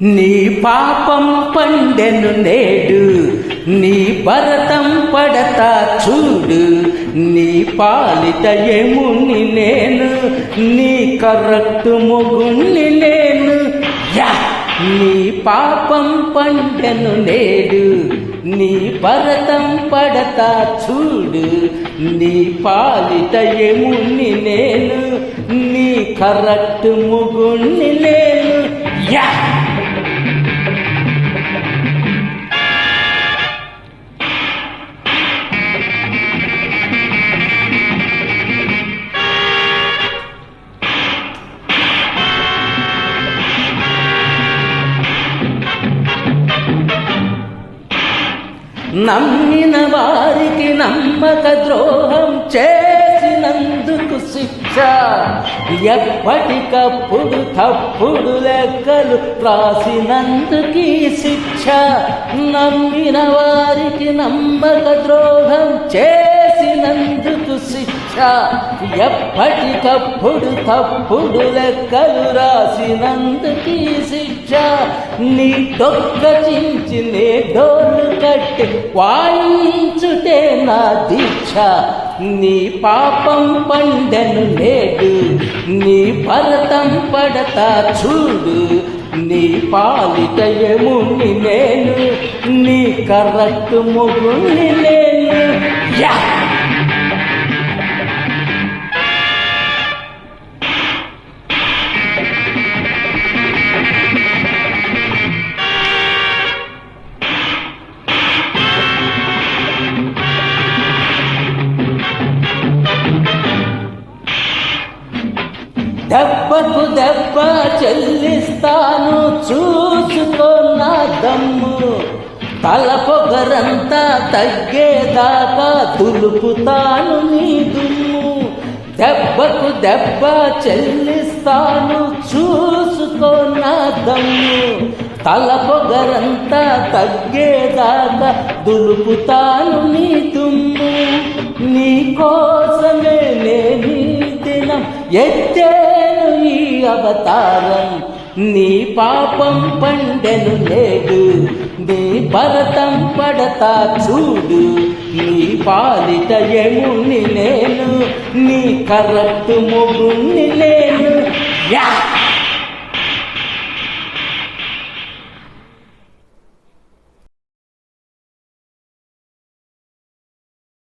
నీ పాపం పండెను నేడు నీ భరతం పడతా చూడు నీ పాలిత ఎముని నేను నీ కరెక్ట్ మొగుణ్ణి నేను. యా! నీ పాపం పండెను నేడు నీ భరతం పడతా చూడు నీ పాలిత ఎముని నేను నీ కరెక్ట్ మొగుణ్ణి నమ్మిన వారికి నమ్మక ద్రోహం చేసినందుకు శిక్ష. ఎప్పటికప్పుడు తప్పుడు లెక్కలు రాసినందుకీ శిక్ష. నమ్మిన వారికి నమ్మక ద్రోహం చేసినందుకు శిక్ష. ఎప్పటికప్పుడు తప్పుడు లెక్కలు రాసినందుకీ శిక్ష. శిక్ష నీ డొక్క చించి నే డోలు కట్టి వాయించుటే నా దీక్ష. నీ పాపం పండెను నేడు నీ భరతం పడతా చూడు. నీ పాలిట ఎముని నేను నీ కరెక్ట్ ముగుని నేను. యా! దెబ్బకు దెబ్బ చెల్లిస్తాను చూసుకో నా దమ్ము. తల పొగరంతా తగ్గేదాకా దులుపుతాను నీ దుమ్ము. దెబ్బకు దెబ్బ చెల్లిస్తాను చూసుకో నా దమ్ము. తల పొగరంతా తగ్గేదాకా దులుపుతాను నీ దుమ్ము. నీ కోసమే నేను దినం ఎత్తే అవతారం. నీ పాపం పండెను నేడు నీ భరతం పడతా చూడు. నీ పాలిట ఎముని నేను నీ కరెక్ట్ మొగుణ్ణి నేను. యా!